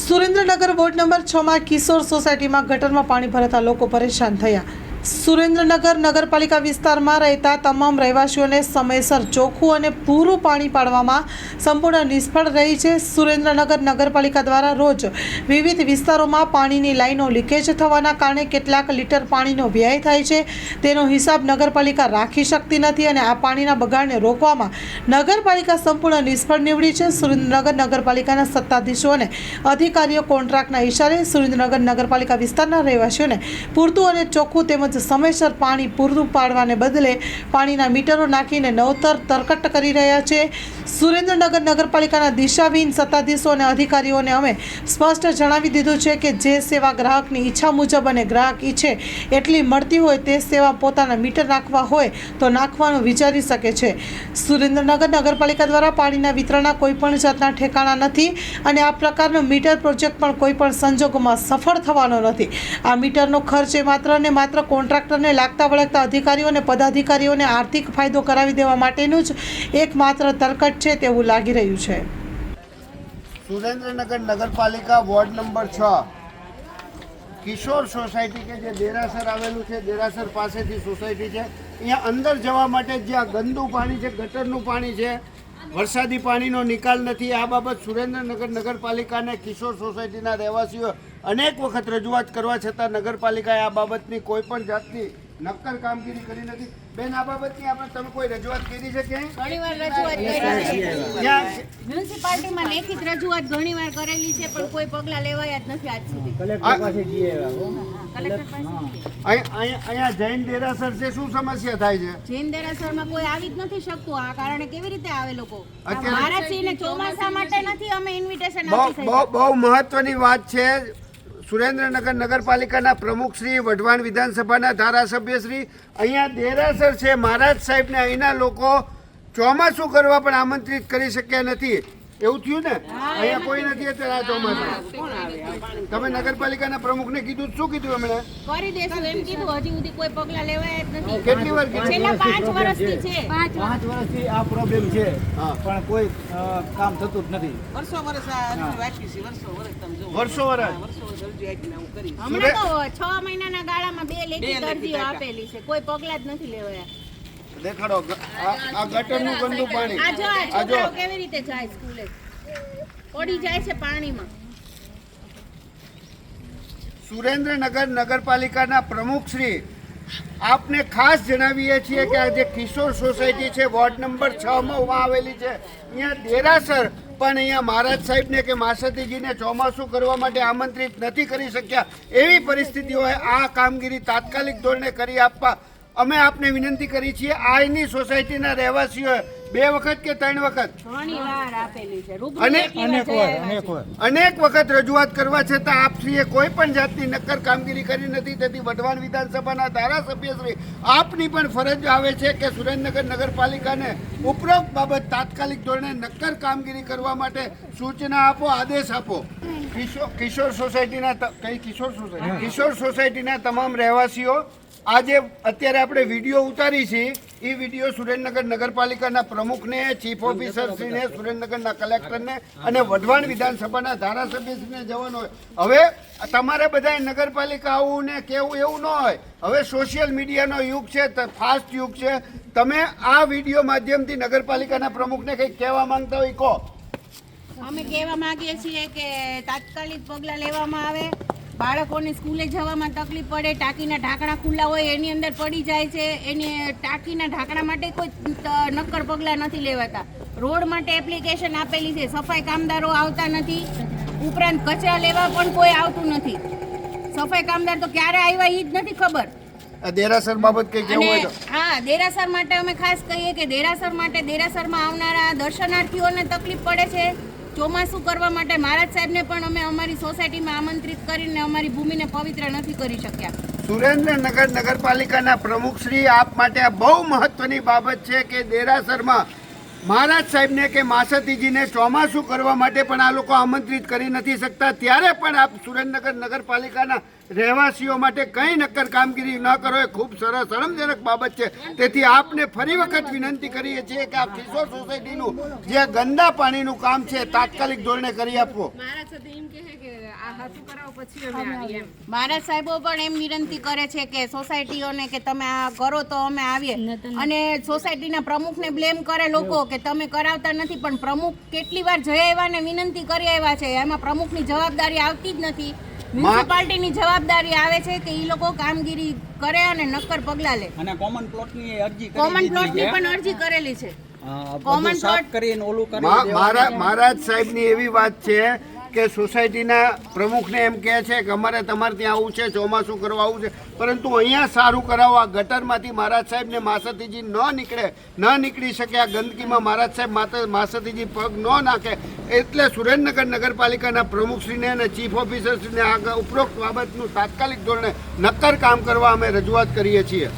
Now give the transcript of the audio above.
Surendranagar ward number છમાં કિશોર સોસાયટીમાં ગટરમાં પાણી ભરાતા લોકો પરેશાન થયા. સુરેન્દ્રનગર નગરપાલિકા વિસ્તારમાં રહેતા તમામ રહેવાસીઓને સમયસર ચોખ્ખું અને પૂરું પાણી પાડવામાં સંપૂર્ણ નિષ્ફળ રહી છે. સુરેન્દ્રનગર નગરપાલિકા દ્વારા રોજ વિવિધ વિસ્તારોમાં પાણીની લાઈનો લીકેજ થવાના કારણે કેટલાક લીટર પાણીનો વ્યય થાય છે. તેનો હિસાબ નગરપાલિકા રાખી શકતી નથી અને આ પાણીના બગાડને રોકવામાં નગરપાલિકા સંપૂર્ણ નિષ્ફળ નીવડી છે. સુરેન્દ્રનગર નગરપાલિકાના સત્તાધીશો અને અધિકારીઓ કોન્ટ્રાક્ટના ઇશારે સુરેન્દ્રનગર નગરપાલિકા વિસ્તારના રહેવાસીઓને પૂરતું અને ચોખ્ખું તેમજ સમયસર પાણી પૂરું પાડવાને બદલે પાણીના મીટરો નાખીને નવતર તરકટ કરી રહ્યા છે. સુરેન્દ્રનગર નગરપાલિકાના દિશાવિહીન સત્તાધીશો અને અધિકારીઓને અમે સ્પષ્ટ જણાવી દીધું છે કે જે સેવા ગ્રાહકની ઈચ્છા મુજબ અને ગ્રાહક ઈચ્છે એટલી મળતી હોય તે સેવા પોતાના મીટર નાખવા હોય તો નાખવાનું વિચારી શકે છે. સુરેન્દ્રનગર નગરપાલિકા દ્વારા પાણીના વિતરણના કોઈ પણ જાતના ઠેકાણા નથી અને આ પ્રકારનો મીટર પ્રોજેક્ટ પણ કોઈપણ સંજોગોમાં સફળ થવાનો નથી. આ મીટરનો ખર્ચ એ માત્ર ને માત્ર કોન્ટ્રાક્ટરને લાગતા વળગતા અધિકારીઓ અને પદાધિકારીઓને આર્થિક ફાયદો કરાવી દેવા માટેનું જ એકમાત્ર તરકટ છે તેવું લાગી રહ્યું છે. સુરેન્દ્રનગર નગરપાલિકા વોર્ડ નંબર છ. કિશોર સોસાયટી કે જે દેરાસર આવેલું છે, દેરાસર પાસેથી સોસાયટી છે. અહીંયા અંદર જવા માટે જ્યાં ગંદુ પાણી છે, ગટરનું પાણી છે, વરસાદી પાણીનો નિકાલ નથી. આ બાબત સુરેન્દ્રનગર નગરપાલિકાને કિશોર સોસાયટીના રહેવાસીઓ અનેક વખત રજૂઆત કરવા છતાં નગરપાલિકાએ આ બાબતની કોઈ પણ જાતની નક્કર કામગીરી કરી નથી. બેન આ બાબતની આપણે તમે કોઈ રજૂઆત કરી છે કે ઘણીવાર રજૂઆત કરી છે. મ્યુનિસિપાલિટીમાં લેખિત રજૂઆત ઘણીવાર કરેલી છે પણ કોઈ પગલાં લેવાયા જ નથી આજ સુધી. કલેક્ટર પાસે અહીં- અહીં- અહીંયા જૈન દેરાસર છે શું સમસ્યા થાય છે? જૈન દેરાસરમાં કોઈ આવી જ નથી શકતું. આ કારણે કેવી રીતે આવે લોકો? મહારાજસિંહને ચોમાસા માટે નથી અમે ઇન્વિટેશન આપી બહુ બહુ મહત્વની વાત છે સુરેન્દ્રનગર નગરપાલિકાના પ્રમુખ શ્રી વઢવાણ વિધાનસભાના ધારાસભ્ય શ્રી, અહીંયા દેરાસર છે. મહારાજ સાહેબને અહીંના લોકો ચોમાસું કરવા પણ આમંત્રિત કરી શક્યા નથી. એવું થયું ને? અહીંયા કોઈ નથી અત્યારે આ ચોમાસું. તમે નગરપાલિકાના પ્રમુખને કીધું શું કીધું એમણે? કરી દેશું એમ કીધું હજી સુધી કોઈ પગલા લેવાય નથી. કેટલી વાર કીધું? છેલ્લા પાંચ વર્ષથી છે. પાંચ પાંચ વર્ષથી આ પ્રોબ્લેમ છે પણ કોઈ કામ થતું જ નથી. વર્ષો વર્ષ આ વાત વાંચી છે વર્ષો વર્ષ તમે જો વર્ષો વર્ષ? વર્ષો વર્ષ આપીને હું કરી હમણાં તો છ મહિનાના ગાળામાં બે લેખિત લેખિત અરજીઓ આપેલી છે. કોઈ પગલાં જ નથી લેવાયા. દેખાડો આ ગટરનું ગંદુ પાણી. આ જો આ આ જો. કેવી રીતે જાય સ્કૂલે? પડી જાય છે પાણીમાં. સુરેન્દ્રનગર નગરપાલિકાના પ્રમુખ શ્રી આપને ખાસ જણાવીએ છીએ કે આ જે કિશોર સોસાયટી છે વોર્ડ નંબર છ માં આવેલી છે. અહીંયા દેરાસર પણ અહીંયા મહારાજ સાહેબને કે માસતીજીને ચોમાસું કરવા માટે આમંત્રિત નથી કરી શક્યા. એવી પરિસ્થિતિ હોય આ કામગીરી તાત્કાલિક ધોરણે કરી આપવા અમે આપને વિનંતી કરી છીએ આઈની સોસાયટીના રહેવાસીઓ બે વખત કે ત્રણ વખત? અનેક વખત રજૂઆત કરવા છતાં આપશ્રીએ કોઈ પણ જાતની નક્કર કામગીરી કરી નથી. તેથી વઢવાણ વિધાનસભાના ધારાસભ્યશ્રી આપની પણ ફરજ આવે છે કે સુરેન્દ્રનગર નગરપાલિકાને ઉપરોક્ત બાબત તાત્કાલિક ધોરણે નક્કર કામગીરી કરવા માટે સૂચના આપો આદેશ આપો. કિશોર કિશોર સોસાયટીના કઈ કિશોર સોસાયટી? કિશોર સોસાયટીના તમામ રહેવાસીઓ આજે અત્યારે આપણે વીડિયો ઉતારી છે. એ વીડિયો સુરેન્દ્રનગર નગરપાલિકાના પ્રમુખને ચીફ ઓફિસરશ્રીને સુરેન્દ્રનગરના કલેક્ટરને અને વઢવાણ વિધાનસભાના ધારાસભ્યશ્રીને જવાનો હોય. હવે તમારે બધાએ નગરપાલિકા આવું ને કેવું એવું ન હોય. હવે સોશિયલ મીડિયાનો યુગ છે ફાસ્ટ યુગ છે. તમે આ વીડિયો માધ્યમથી નગરપાલિકાના પ્રમુખને કંઈક કહેવા માંગતા હોય કહો. અમે કહેવા માંગીએ છીએ કે તાત્કાલિક પગલાં લેવામાં આવે. બાળકોને સ્કૂલે જવામાં તકલીફ પડે ટાંકીના ઢાંકણા ખુલ્લા હોય એની અંદર પડી જાય છે એની ટાંકીના ઢાંકણા માટે કોઈ નક્કર પગલાં નથી લેવાતા. રોડ માટે એપ્લિકેશન આપેલી છે સફાઈ કામદારો આવતા નથી ઉપરાંત કચરા લેવા પણ કોઈ આવતું નથી. સફાઈ કામદાર તો ક્યારે આવ્યા એ જ નથી ખબર. દેરાસર બાબત કઈ કેવું હોય હા દેરાસર માટે અમે ખાસ કહીએ કે દેરાસર માટે દેરાસરમાં આવનારા દર્શનાર્થીઓને તકલીફ પડે છે. ચોમાસું કરવા માટે મહારાજ સાહેબને પણ અમે અમારી સોસાયટીમાં આમંત્રિત કરીને અમારી ભૂમિને પવિત્ર નથી કરી શક્યા. સુરેન્દ્રનગર નગરપાલિકાના પ્રમુખ શ્રી, આપ માટે આ બહુ મહત્વની બાબત છે કે દેરાસરમાં મહારાજ સાહેબને કે માસતીજીને ચોમાસું કરવા માટે પણ આ લોકો આમંત્રિત કરી નથી શકતા. ત્યારે પણ આપ સુરેન્દ્રનગર નગરપાલિકાના રહેવાસીઓ માટે કંઈ નક્કર કામગીરી ન કરો એ ખૂબ સરસ શરમજનક બાબત છે. તેથી આપને ફરી વખત વિનંતી કરીએ છીએ કે આ કિશોર સોસાયટીનું જે ગંદા પાણીનું કામ છે તાત્કાલિક ધોરણે કરી આપવો મહારાજ સાહેબો પણ એમ વિનંતી કરે છે કે સોસાયટીઓને કે તમે આ કરો તો અમે આવીએ. અને સોસાયટીના પ્રમુખને બ્લેમ કરે લોકો કે તમે કરાવતા નથી પણ પ્રમુખ કેટલી વાર જઈ આવ્યા ને વિનંતી કરી આવ્યા છે. એમાં પ્રમુખની જવાબદારી આવતી જ નથી. મ્યુનિસિપાલિટીની જવાબદારી આવે છે કે એ લોકો કામગીરી કરે અને નક્કર પગલાં લે. અને કોમન પ્લોટની અરજી કોમન પ્લોટની પણ અરજી કરેલી છે. કોમન plot- કરીને ઓલું કરી મારા. મહારાજ સાહેબની એવી વાત છે કે સોસાયટીના પ્રમુખને એમ કહે છે કે અમારે તમારે ત્યાં આવું છે, ચોમાસું કરવા આવું છે. પરંતુ અહીંયા સારું કરાવવા ગટરમાંથી મહારાજ સાહેબને માસતીજી ન નીકળે, ન નીકળી શકે, આ ગંદકીમાં મહારાજ સાહેબ માતા માસતીજી પગ ન નાખે. એટલે સુરેન્દ્રનગર નગરપાલિકાના પ્રમુખશ્રીને અને ચીફ ઓફિસરશ્રીને આ ઉપરોક્ત બાબતનું તાત્કાલિક ધોરણે નક્કર કામ કરવા અમે રજૂઆત કરીએ છીએ.